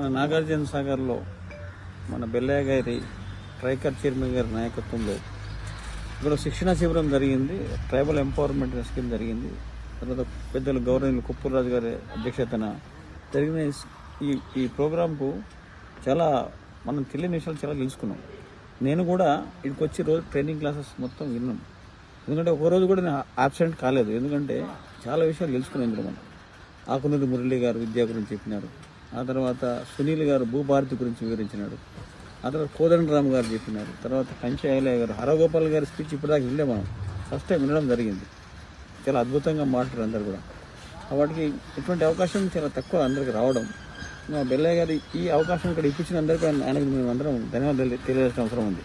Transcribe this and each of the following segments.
మన నాగార్జున సాగర్లో మన బెల్లయ్య గారి ట్రైకర్ చైర్మన్ గారి నాయకత్వంలో ఇక్కడ శిక్షణ శిబిరం జరిగింది. ట్రైబల్ ఎంపవర్మెంట్ స్కీమ్ జరిగింది. తర్వాత పెద్దలు గౌరవనీయులు కుప్పలరాజు గారి అధ్యక్షతన జరిగిన ఈ- ఈ ప్రోగ్రాంకు చాలా మనం తెలియని విషయాలు చాలా తెలుసుకున్నాం. నేను కూడా ఇక్కడికి వచ్చి రోజు ట్రైనింగ్ క్లాసెస్ మొత్తం విన్నాం. ఎందుకంటే ఒక రోజు కూడా నేను ఆబ్సెంట్ కాలేదు. ఎందుకంటే చాలా విషయాలు తెలుసుకున్నాం ఇందులో మనం. ఆకునూరి మురళి గారు విద్య గురించి చెప్పినారు. ఆ తర్వాత సునీల్ గారు భూభారతి గురించి వివరించినాడు. ఆ తర్వాత కోదండరామ్ గారు చెప్పినారు. తర్వాత కంచె ఐలయ్య గారు హరగోపాల్ గారి స్పీచ్ ఇప్పటిదాకా వినలే మనం. ఫస్ట్ టైం వినడం జరిగింది. చాలా అద్భుతంగా మాట్లాడారు అందరు కూడా. కాబట్టి ఇటువంటి అవకాశం చాలా తక్కువ అందరికి రావడం. మా బెల్లయ్య గారి ఈ అవకాశం ఇక్కడ ఇప్పించిన అందరికీ ఆయనకు మేము అందరం ధన్యవాదాలు తెలియజేసిన అవసరం ఉంది.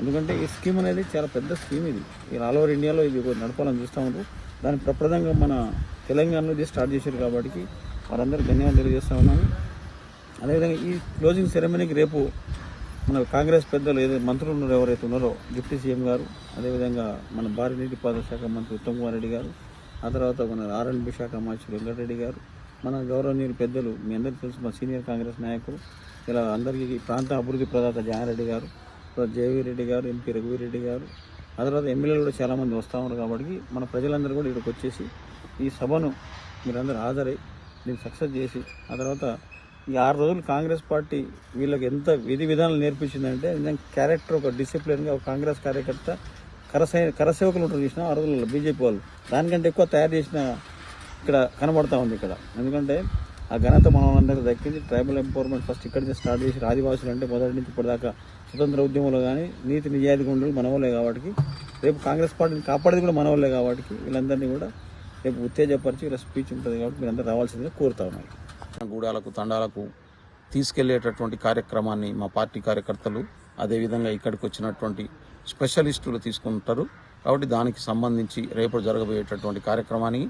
ఎందుకంటే ఈ స్కీమ్ అనేది చాలా పెద్ద స్కీమ్ ఇది. ఈ ఆల్ ఓవర్ ఇండియాలో ఇది నడపాలని చూస్తూ ఉంటారు దాని ప్రప్రదంగా మన తెలంగాణలో ఇది స్టార్ట్ చేశారు కాబట్టి వారందరికీ ధన్యవాదాలు తెలియజేస్తా ఉన్నాము అదేవిధంగా ఈ క్లోజింగ్ సెరమనీకి రేపు మన కాంగ్రెస్ పెద్దలు ఏదో మంత్రులు ఉన్నారో ఎవరైతే ఉన్నారో డిప్యూటీ సీఎం గారు అదేవిధంగా మన భారీ నీటిపారుదల శాఖ మంత్రి ఉత్తమ్ కుమార్ రెడ్డి గారు ఆ తర్వాత మన ఆర్ఎండ్బి శాఖ మంత్రి వెంకటరెడ్డి గారు మన గౌరవనీయులు పెద్దలు మీ అందరికీ తెలుసు మా సీనియర్ కాంగ్రెస్ నాయకులు ఇలా అందరికీ ప్రాంత అభివృద్ధి ప్రదాత జానారెడ్డి గారు జేవీ రెడ్డి గారు ఎంపీ రఘువీరెడ్డి గారు ఆ తర్వాత ఎమ్మెల్యేలు కూడా చాలామంది వస్తూ ఉన్నారు కాబట్టి మన ప్రజలందరూ కూడా ఇక్కడికి వచ్చేసి ఈ సభను మీరందరూ హాజరై దీన్ని సక్సెస్ చేసి ఆ తర్వాత ఈ ఆరు రోజులు కాంగ్రెస్ పార్టీ వీళ్ళకి ఎంత విధి విధానాలు నేర్పించిందంటే నిజంగా క్యారెక్టర్ ఒక డిసిప్లిన్గా ఒక కాంగ్రెస్ కార్యకర్త కరసే కరసేవకులు ఉంటారు చూసిన ఆ రోజుల్లో బీజేపీ వాళ్ళు. దానికంటే ఎక్కువ తయారు చేసిన ఇక్కడ కనబడతా ఉంది ఇక్కడ. ఎందుకంటే ఆ ఘనత మనం దక్కింది. ట్రైబల్ ఎంపవర్మెంట్ ఫస్ట్ ఇక్కడ నుంచి స్టార్ట్ చేసి ఆదివాసులు అంటే మొదటి నుంచి ఇప్పటిదాకా స్వతంత్ర ఉద్యమంలో కానీ నీతి నిజాయితీ గుండెలు మనవలే కాబట్టి రేపు కాంగ్రెస్ పార్టీని కాపాడేది కూడా మనవలే కాబట్టి వీళ్ళందరినీ కూడా రేపు ఉత్తేజపరిచి ఇలా స్పీచ్ ఉంటుంది కాబట్టి మీరందరూ రావాల్సిందిగా కోరుతా ఉన్నాను. గూడాలకు తండాలకు తీసుకెళ్ళేటటువంటి కార్యక్రమాన్ని మా పార్టీ కార్యకర్తలు అదేవిధంగా ఇక్కడికి వచ్చినటువంటి స్పెషలిస్టులు తీసుకుంటారు. కాబట్టి దానికి సంబంధించి రేపు జరగబోయేటటువంటి కార్యక్రమాన్ని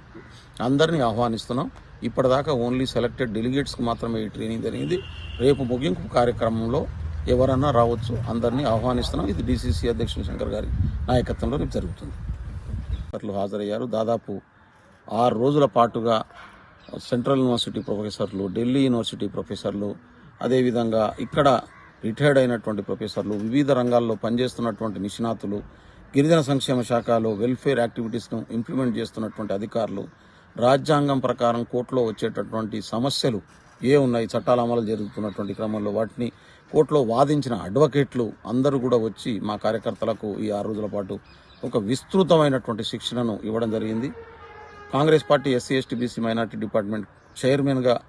అందరినీ ఆహ్వానిస్తున్నాం. ఇప్పటిదాకా ఓన్లీ సెలెక్టెడ్ డెలిగేట్స్కి మాత్రమే ఈ ట్రైనింగ్ జరిగింది. రేపు ముగింపు కార్యక్రమంలో ఎవరన్నా రావచ్చు అందరినీ ఆహ్వానిస్తున్నాం. ఇది డీసీసీ అధ్యక్షులు శంకర్ గారి నాయకత్వంలో రేపు జరుగుతుంది. హాజరయ్యారు. దాదాపు ఆరు రోజుల పాటుగా సెంట్రల్ యూనివర్సిటీ ప్రొఫెసర్లు ఢిల్లీ యూనివర్సిటీ ప్రొఫెసర్లు అదేవిధంగా ఇక్కడ రిటైర్డ్ అయినటువంటి ప్రొఫెసర్లు వివిధ రంగాల్లో పనిచేస్తున్నటువంటి నిష్ణాతులు గిరిజన సంక్షేమ శాఖలో వెల్ఫేర్ యాక్టివిటీస్ను ఇంప్లిమెంట్ చేస్తున్నటువంటి అధికారులు రాజ్యాంగం ప్రకారం కోర్టులో వచ్చేటటువంటి సమస్యలు ఏ ఉన్నాయి చట్టాల అమలు జరుగుతున్నటువంటి క్రమంలో వాటిని కోర్టులో వాదించిన అడ్వకేట్లు అందరూ కూడా వచ్చి మా కార్యకర్తలకు ఈ ఆరు రోజుల పాటు ఒక విస్తృతమైనటువంటి శిక్షణను ఇవ్వడం జరిగింది. Congress party SC ST BC minority department చైర్మన్గా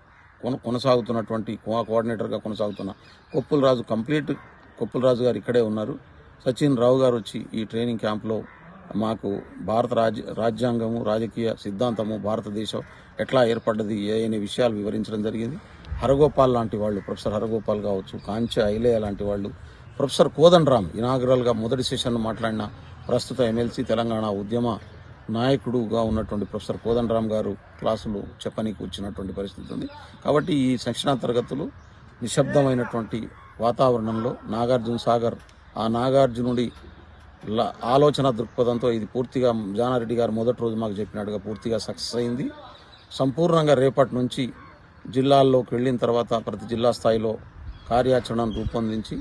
కొన కొనసాగుతున్నటువంటి కో- కోఆర్డినేటర్గా కొనసాగుతున్న కొప్పుల రాజు కంప్లీట్. కొప్పుల రాజు గారు ఇక్కడే ఉన్నారు. సచిన్ రావు గారు వచ్చి ఈ ట్రైనింగ్ క్యాంప్లో మాకు భారత రాజ్య రాజ్యాంగము రాజకీయ సిద్ధాంతము భారతదేశం ఎట్లా ఏర్పడ్డది ఏ అనే విషయాలు వివరించడం జరిగింది. హరగోపాల్ లాంటి వాళ్ళు ప్రొఫెసర్ హరగోపాల్ కావచ్చు కాంచె ఐలేయ లాంటి వాళ్ళు ప్రొఫెసర్ కోదండరామ్ ఇనాగరల్గా మొదటి సెషన్ మాట్లాడిన ప్రస్తుత ఎమ్మెల్సీ తెలంగాణ ఉద్యమ నాయకుడుగా ఉన్నటువంటి ప్రొఫెసర్ కోదండరామ్ గారు క్లాసులు చెప్పనీకి వచ్చినటువంటి పరిస్థితి ఉంది. కాబట్టి ఈ శిక్షణా తరగతులు నిశ్శబ్దమైనటువంటి వాతావరణంలో నాగార్జున సాగర్ ఆ నాగార్జునుడి ఆలోచన దృక్పథంతో ఇది పూర్తిగా జానారెడ్డి గారు మొదటి రోజు మాకు చెప్పినట్టుగా పూర్తిగా సక్సెస్ అయింది. సంపూర్ణంగా రేపటి నుంచి జిల్లాల్లోకి వెళ్ళిన తర్వాత ప్రతి జిల్లా స్థాయిలో కార్యాచరణను రూపొందించి